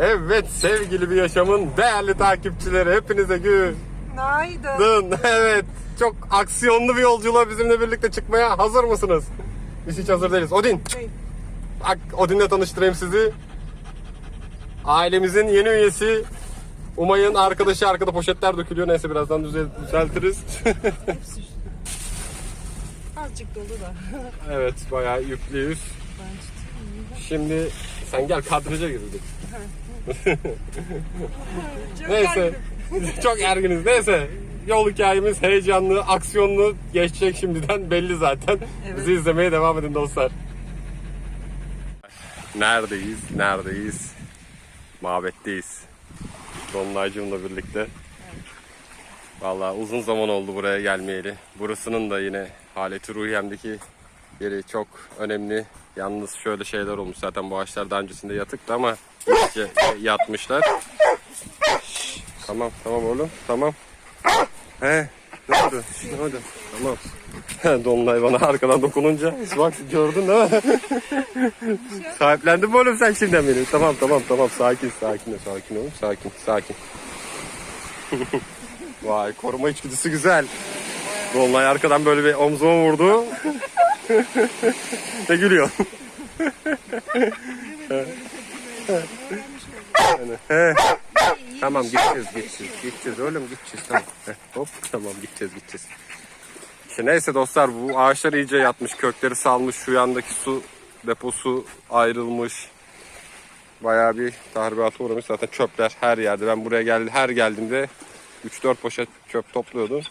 Evet sevgili bir yaşamın değerli takipçileri hepinize Günaydın. Evet çok aksiyonlu bir yolculuğa bizimle birlikte çıkmaya hazır mısınız? Biz hiç hazır değiliz. Odin. Bak Odin'le tanıştırayım sizi. Ailemizin yeni üyesi. Umay'ın arkadaşı arkada poşetler dökülüyor. Neyse birazdan düzel- düzeltiriz. Azıcık dolu da. evet bayağı yüklüyüz. Şimdi sen gel kadraja girdik. Çok Neyse. Çok erginiz. Neyse. Yol hikayemiz heyecanlı, aksiyonlu geçecek şimdiden belli zaten. Evet. Bizi izlemeye devam edin dostlar. Neredeyiz? Neredeyiz? Mabetteyiz. Dolunaycımla birlikte. Vallahi uzun zaman oldu buraya gelmeyeli. Burasının da yine haleti ruhiyemdeki yeri çok önemli. Yalnız şöyle şeyler olmuş zaten bu ağaçlar daha öncesinde yatıktı ama iyice yatmışlar. Şşş, tamam tamam oğlum tamam. He ne oldu? Şş, Ne oldu? Tamam. Dolunay bana arkadan dokununca bak gördün değil mi? Sahiplendin mi oğlum sen şimdiden beni? Tamam tamam tamam sakin sakin sakin ol sakin sakin. Vay koruma içgüdüsü güzel. Dolunay arkadan böyle bir omzuma vurdu. Ne gülüyor? Tamam gideceğiz gideceğiz gideceğiz oğlum gideceğiz tamam. Hop tamam gideceğiz gideceğiz. İşte neyse dostlar bu ağaçlar iyice yatmış kökleri salmış şu yandaki su deposu ayrılmış. Bayağı bir tahribata uğramış zaten çöpler her yerde. Ben buraya geldi her geldiğimde 3-4 poşet çöp topluyordum.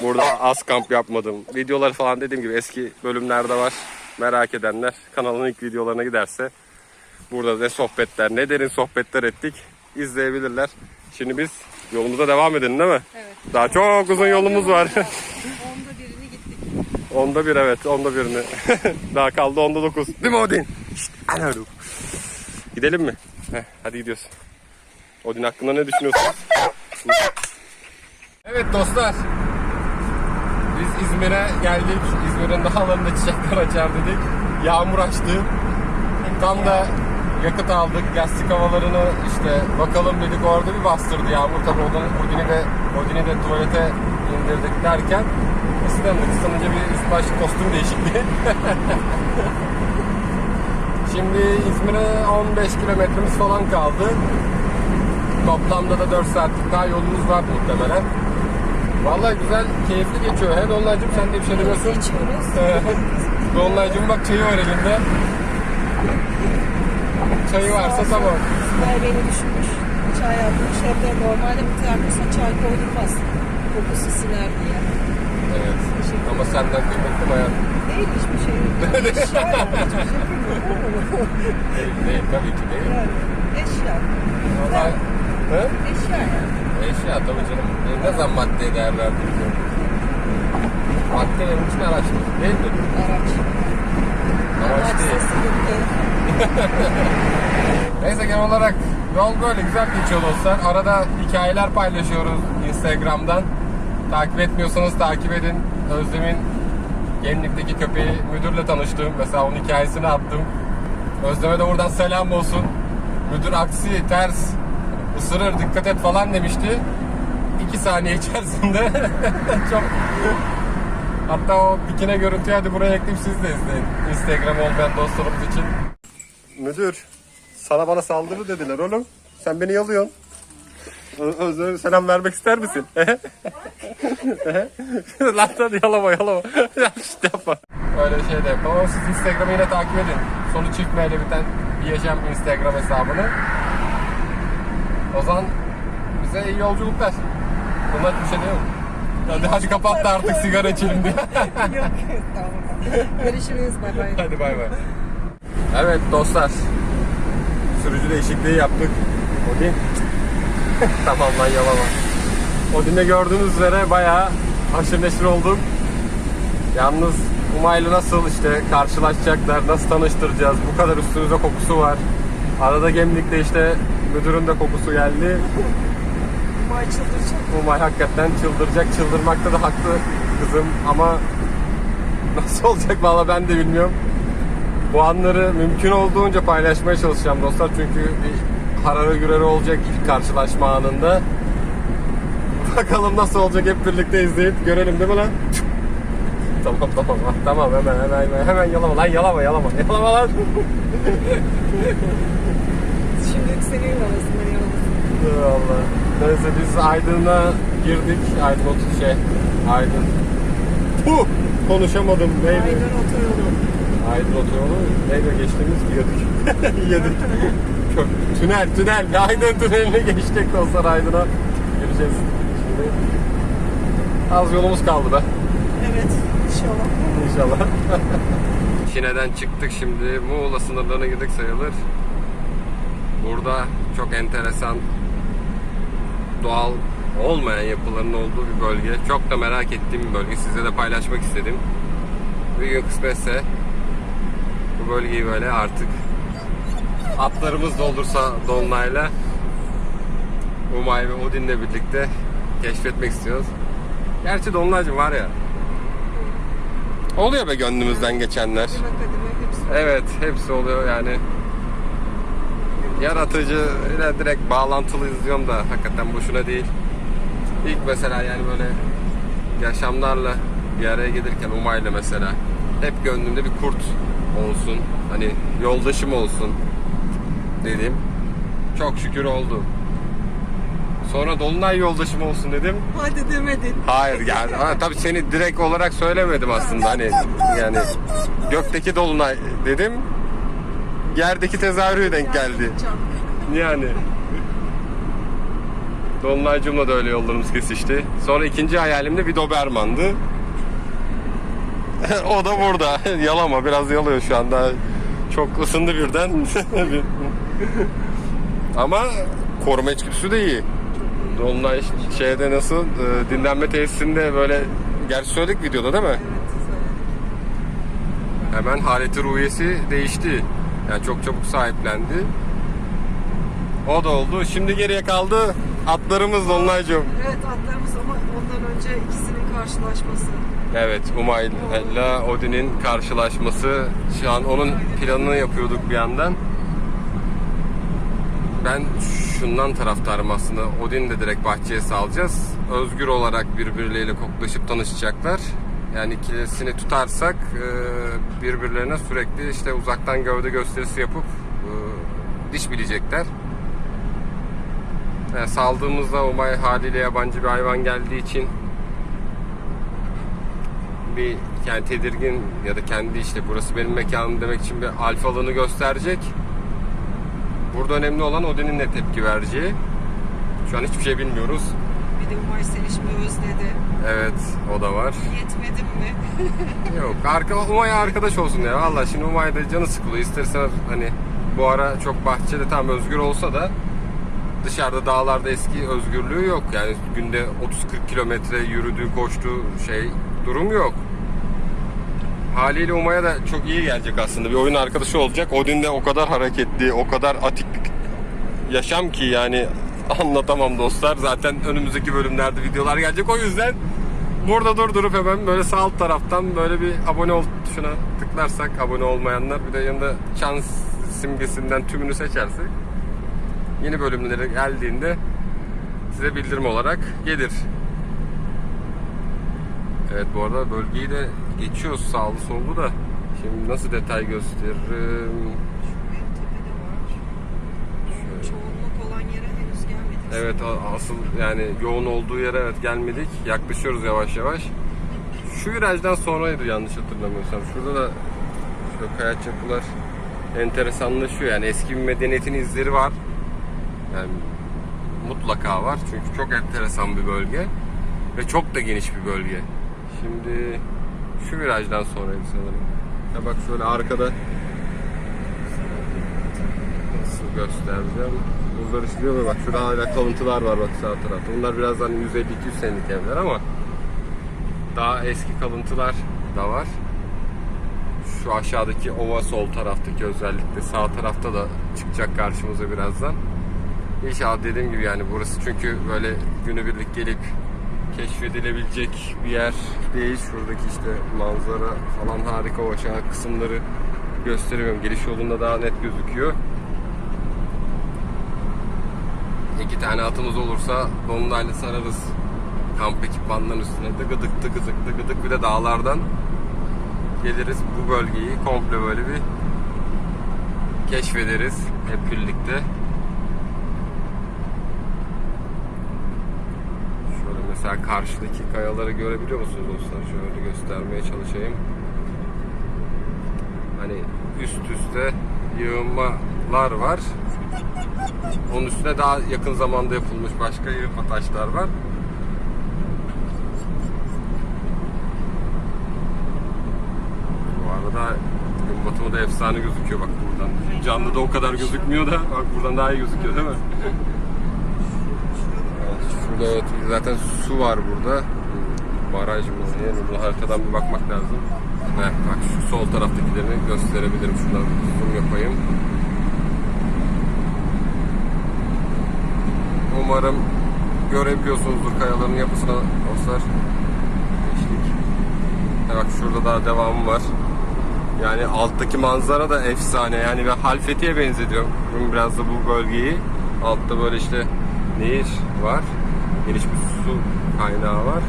Burada az kamp yapmadım. Videoları falan dediğim gibi eski bölümlerde var. Merak edenler kanalın ilk videolarına giderse burada ne sohbetler ne derin sohbetler ettik izleyebilirler. Şimdi biz yolumuza devam edelim değil mi? Evet. Daha çok uzun yolumuz var. Onda birini gittik. onda bir evet onda birini. Daha kaldı onda dokuz. Değil mi Odin? Şşt. Gidelim mi? Heh, hadi gidiyoruz. Odin hakkında ne düşünüyorsunuz? evet dostlar. Biz İzmir'e geldik. İzmir'in dağlarında çiçekler açar dedik. Yağmur açtı. Tam da yakıt aldık. Lastik havalarını işte bakalım dedik orada bir bastırdı yağmur. Tabii Odin'i, Odin'i de, Odin'i de tuvalete indirdik derken ıslandık. Islanınca bir üst başlık kostüm değişikliği. Şimdi İzmir'e 15 kilometremiz falan kaldı. Toplamda da 4 saatlik daha yolumuz var muhtemelen. Vallahi güzel, keyifli geçiyor. He Dolunaycığım sen de bir şey demiyorsun. Geçiyoruz. Bak çayı var elinde. Çayı varsa tamam. Sibel beni düşünmüş. Çay yapmış. Hem de normalde bir termosa çay koydurmaz. Kokusu siner diye. Evet. Ama senden kıymetli hayat. Değil hiçbir şey. Eşya şey bilmiyorum. Değil, değil tabii ki değil. Yani eşya. Vallahi... He? Eşya yani. Eşya tabii canım. E, Ne zaman maddeye değer verdiniz? Madde benim için araçtır. Değil mi? Araç. Araç Araç değil. Neyse genel olarak yol böyle güzel geçiyor dostlar. Arada hikayeler paylaşıyoruz Instagram'dan. Takip etmiyorsanız takip edin. Özlem'in Gemlik'teki köpeği müdürle tanıştım. Mesela onun hikayesini attım. Özlem'e de buradan selam olsun. Müdür aksi, ters, ısırır, dikkat et falan demişti. İki saniye içerisinde çok... Hatta o dikine görüntüyü hadi buraya ekleyip siz de izleyin. Instagram olmayan dostlarımız için. Müdür, sana bana saldırı dediler oğlum. Sen beni yalıyorsun. Ö- Özlem'e selam vermek ister misin? Lan hadi yalama yalama. Ya işte yapma. Öyle şey de yapma. Ama siz Instagram'ı yine takip edin. Sonu ile biten bir yaşam Instagram hesabını. O zaman bize iyi yolculuklar. Bunlar bir şey değil mi? Hadi, hadi kapat da artık sigara içelim diye. Yok. tamam. Görüşürüz. Bay bay. Hadi bay bay. Evet dostlar. Sürücü değişikliği yaptık. Odin. tamam lan yalama. Odin'de gördüğünüz üzere bayağı haşır neşir olduk. Yalnız Umay'la nasıl işte karşılaşacaklar, nasıl tanıştıracağız, bu kadar üstümüzde kokusu var. Arada Gemlik'te işte müdürün de kokusu geldi. Umay çıldıracak. Umay hakikaten çıldıracak, çıldırmakta da haklı kızım ama nasıl olacak valla ben de bilmiyorum. Bu anları mümkün olduğunca paylaşmaya çalışacağım dostlar. Çünkü bir harara güreri olacak ilk karşılaşma anında. Bakalım nasıl olacak hep birlikte izleyip görelim değil mi lan? tamam tamam tamam hemen hemen hemen hemen yalama lan yalama yalama yalama lan. Senin arasında yalnız. Allah. Neyse biz Aydın'a girdik. Aydın otur şey. Aydın. Puh! Konuşamadım. Neydi? Aydın otoyolu. Aydın otoyolu. Neydi o geçtiğimiz? Yedik. Yedik. Tünel, tünel. Aydın tünelini geçtik dostlar Aydın'a. Gireceğiz. Şimdi az yolumuz kaldı be. Evet inşallah. İnşallah. Şine'den çıktık şimdi. Muğla sınırlarına girdik sayılır. Burada çok enteresan doğal olmayan yapıların olduğu bir bölge. Çok da merak ettiğim bir bölge. Sizle de paylaşmak istedim. Bir gün kısmetse bu bölgeyi böyle artık atlarımız doldursa Dolunay'la Umay ve Odin'le birlikte keşfetmek istiyoruz. Gerçi Dolunaycığım var ya Oluyor be gönlümüzden geçenler. Evet, hepsi oluyor yani. Yaratıcı ile direkt bağlantılı izliyorum da hakikaten boşuna değil. İlk mesela yani böyle yaşamlarla bir araya gelirken Umay'la mesela hep gönlümde bir kurt olsun. Hani yoldaşım olsun dedim. Çok şükür oldu. Sonra Dolunay yoldaşım olsun dedim. Hadi demedin. Hayır yani ha, tabii seni direkt olarak söylemedim aslında hani yani gökteki dolunay dedim yerdeki tezahürü denk geldi yani Dolunaycımla da öyle yollarımız kesişti. Sonra ikinci hayalimde bir Doberman'dı. o da burada. Yalama biraz yalıyor şu anda. Çok ısındı birden. Ama koruma içgüdüsü de iyi. Dolunay şeyde nasıl e, dinlenme tesisinde böyle gerçi söyledik videoda değil mi? Hemen haleti ruhiyesi değişti. Yani çok çabuk sahiplendi. O da oldu. Şimdi geriye kaldı atlarımız Dolunaycığım. Evet atlarımız ama ondan önce ikisinin karşılaşması. Evet Umay'la Odin'in karşılaşması. Şu an onun planını yapıyorduk bir yandan. Ben şundan taraftarım aslında. Odin'i de direkt bahçeye salacağız. Özgür olarak birbirleriyle koklaşıp tanışacaklar. Yani ikilisini tutarsak e, birbirlerine sürekli işte uzaktan gövde gösterisi yapıp e, diş bilecekler. Yani saldığımızda Umay haliyle yabancı bir hayvan geldiği için bir yani tedirgin ya da kendi işte burası benim mekanım demek için bir alfalığını gösterecek. Burada önemli olan Odin'in ne tepki vereceği. Şu an hiçbir şey bilmiyoruz. Bir de Umay seni şimdi özledi. Evet o da var. Yetmedim mi? Yok arka, Umay'a arkadaş olsun ya. Valla şimdi Umay da canı sıkılıyor. İstersen hani bu ara çok bahçede tam özgür olsa da dışarıda dağlarda eski özgürlüğü yok. Yani günde 30-40 kilometre yürüdüğü, koştuğu şey durum yok. Haliyle Umay'a da çok iyi gelecek aslında. Bir oyun arkadaşı olacak. Odin de o kadar hareketli, o kadar atik bir yaşam ki yani anlatamam dostlar. Zaten önümüzdeki bölümlerde videolar gelecek. O yüzden burada durdurup hemen böyle sağ alt taraftan böyle bir abone ol tuşuna tıklarsak abone olmayanlar bir de yanında şans simgesinden tümünü seçersek yeni bölümleri geldiğinde size bildirim olarak gelir. Evet bu arada bölgeyi de geçiyoruz sağlı sollu da. Şimdi nasıl detay gösteririm? En tepede var. Çoğunluk olan yere henüz gelmedik. Evet a- asıl yani yoğun olduğu yere evet gelmedik. Yaklaşıyoruz yavaş yavaş. Şu virajdan sonraydı yanlış hatırlamıyorsam. Şurada da şöyle kayaç yapılar enteresanlaşıyor. Yani eski bir medeniyetin izleri var. Yani mutlaka var. Çünkü çok enteresan bir bölge. Ve çok da geniş bir bölge. Şimdi şu virajdan sonraydı sanırım. Ya bak şöyle arkada nasıl göstereceğim. Buraları siliyor ve bak şurada hala kalıntılar var bak sağ tarafta. Bunlar biraz hani 150-200 senelik evler ama daha eski kalıntılar da var. Şu aşağıdaki ova sol taraftaki özellikle sağ tarafta da çıkacak karşımıza birazdan. İnşallah dediğim gibi yani burası çünkü böyle günübirlik gelip keşfedilebilecek bir yer değil. Şuradaki işte manzara falan harika o aşağı kısımları gösteremiyorum. Giriş yolunda daha net gözüküyor. İki tane atımız olursa donlayla sararız. Kamp ekipmanlarının üstüne de gıdık tık gıdık tık gıdık bir de dağlardan geliriz bu bölgeyi komple böyle bir keşfederiz hep birlikte. Şöyle mesela karşıdaki kayaları görebiliyor musunuz dostlar? Şöyle göstermeye çalışayım. Hani üst üste yığınmalar var. Onun üstüne daha yakın zamanda yapılmış başka yığınma taşlar var. Bu arada gün batımı da efsane gözüküyor bak buradan. Canlıda o kadar gözükmüyor da bak buradan daha iyi gözüküyor değil mi? Şurada evet, zaten su var burada. Baraj mı? Yani bunu haritadan bir bakmak lazım. Evet, bak şu sol taraftakilerini gösterebilirim. Şuradan zoom yapayım. Umarım görebiliyorsunuzdur kayaların yapısına dostlar. Eşlik. Bak şurada daha devamı var. Yani alttaki manzara da efsane. Yani ve Halfeti'ye benzetiyor biraz da bu bölgeyi. Altta böyle işte nehir var. Geniş bir su kaynağı var.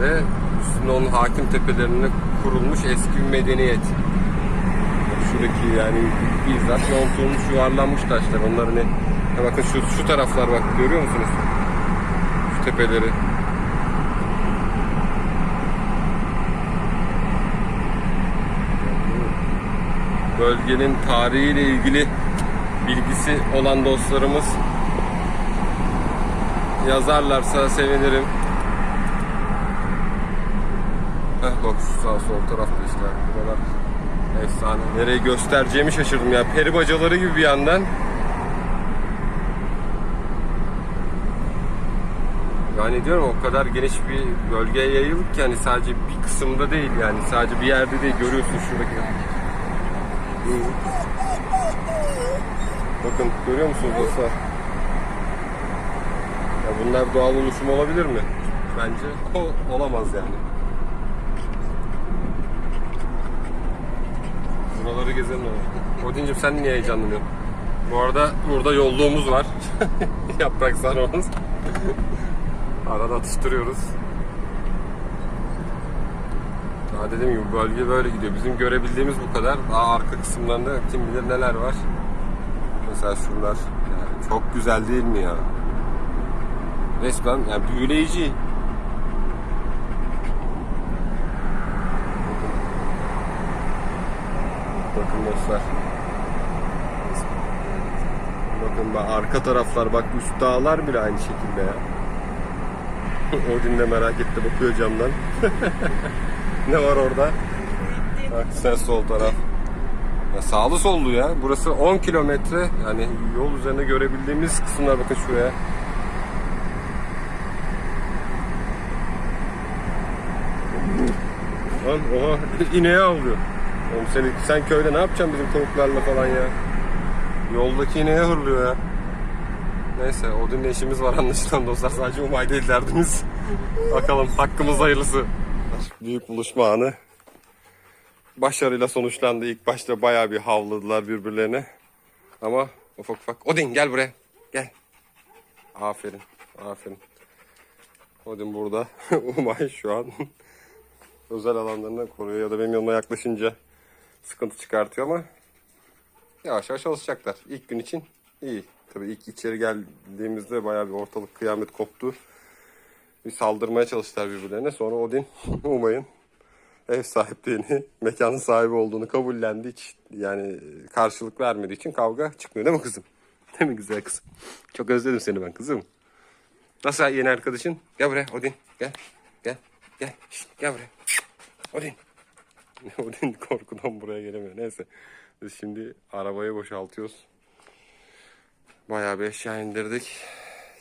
Ve üstünde onun hakim tepelerine kurulmuş eski bir medeniyet. Şuradaki yani bizzat yontulmuş yuvarlanmış taşlar. Onların Ha bakın şu, şu taraflar bak görüyor musunuz? Şu tepeleri. bölgenin tarihiyle ilgili bilgisi olan dostlarımız yazarlarsa sevinirim. Heh bak şu sağ sol tarafta işte buralar efsane. Nereyi göstereceğimi şaşırdım ya. Peri bacaları gibi bir yandan. Yani diyorum o kadar geniş bir bölgeye yayılık ki hani sadece bir kısımda değil yani sadece bir yerde değil görüyorsun şuradaki. Bakın görüyor musunuz dostlar? Ya bunlar doğal oluşum olabilir mi? Bence o olamaz yani. Buraları gezelim ama. Odin'cim sen niye heyecanlanıyorsun? Bu arada burada yolluğumuz var. Yaprak sarmamız. Arada atıştırıyoruz. Daha dediğim gibi bölge böyle gidiyor. Bizim görebildiğimiz bu kadar. Daha arka kısımlarında kim bilir neler var. Mesela şunlar. Yani çok güzel değil mi ya? Resmen yani büyüleyici. Bakın dostlar. Bakın bak arka taraflar bak üst dağlar bile aynı şekilde ya. Odin de merak etti bakıyor camdan. ne var orada? Bak sen sol taraf. Ya sağlı sollu ya. Burası 10 kilometre. Yani yol üzerinde görebildiğimiz kısımlar bakın şuraya. Lan oha ineğe avlıyor. Oğlum seni, sen köyde ne yapacaksın bizim tavuklarla falan ya? Yoldaki ineğe hırlıyor ya. Neyse Odin'le işimiz var anlaşılan dostlar. Sadece Umay değil derdimiz. Bakalım hakkımız hayırlısı. Büyük buluşma anı. Başarıyla sonuçlandı. İlk başta bayağı bir havladılar birbirlerine. Ama ufak ufak. Odin gel buraya. Gel. Aferin. Aferin. Odin burada. Umay şu an özel alanlarını koruyor ya da benim yanıma yaklaşınca sıkıntı çıkartıyor ama yavaş yavaş alışacaklar. İlk gün için iyi. Tabii ilk içeri geldiğimizde bayağı bir ortalık kıyamet koptu. Bir saldırmaya çalıştılar birbirlerine. Sonra Odin Umay'ın ev sahipliğini, mekanın sahibi olduğunu kabullendi. Hiç yani karşılık vermediği için kavga çıkmıyor değil mi kızım? Değil mi güzel kızım? Çok özledim seni ben kızım. Nasıl yeni arkadaşın? Gel buraya Odin. Gel. Gel. Gel. Şişt, gel buraya. Odin. Odin korkudan buraya gelemiyor. Neyse. Biz şimdi arabayı boşaltıyoruz. Bayağı bir eşya indirdik.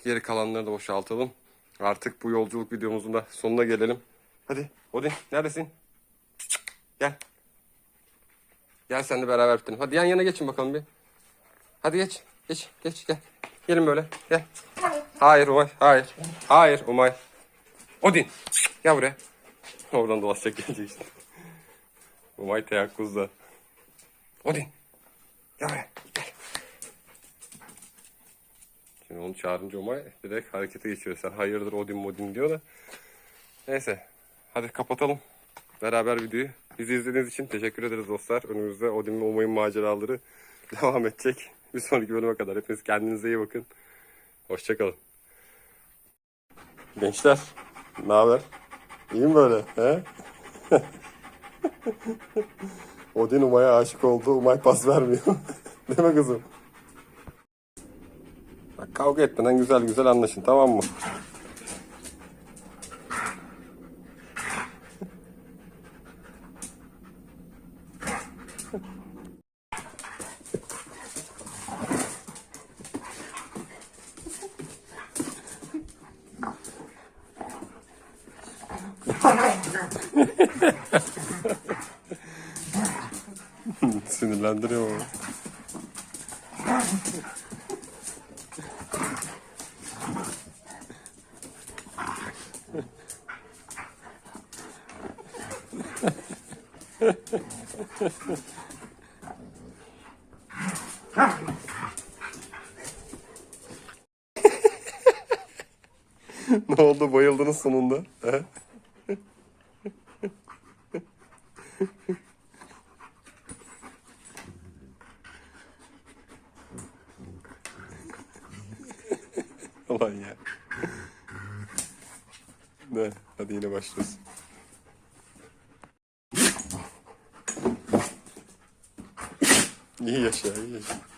Geri kalanları da boşaltalım. Artık bu yolculuk videomuzun da sonuna gelelim. Hadi Odin neredesin? Gel. Gel sen de beraber bitirelim. Hadi yan yana geçin bakalım bir. Hadi geç. Geç. Geç gel. Gelin böyle. Gel. Hayır Umay. Hayır. Hayır Umay. Odin. Gel buraya. Oradan dolaşacak gelecek işte. Umay teyakkuzda. Odin. Gel buraya. Gel. Şimdi onu çağırınca Umay direkt harekete geçiyor. Sen hayırdır Odin modin diyor da. Neyse. Hadi kapatalım. Beraber videoyu. Bizi izlediğiniz için teşekkür ederiz dostlar. Önümüzde Odin ve Umay'ın maceraları devam edecek. Bir sonraki bölüme kadar. Hepiniz kendinize iyi bakın. Hoşçakalın. Gençler. Ne haber? İyi mi böyle? He? Odin Umay'a aşık oldu. Umay pas vermiyor. Değil mi kızım? Kavga etmeden güzel güzel anlaşın tamam mı? Sinirlendiriyor mu? ne oldu bayıldınız sonunda? He? Ulan ya. Ne? Hadi yine başlıyoruz. İyi yaşa, iyi yaşa.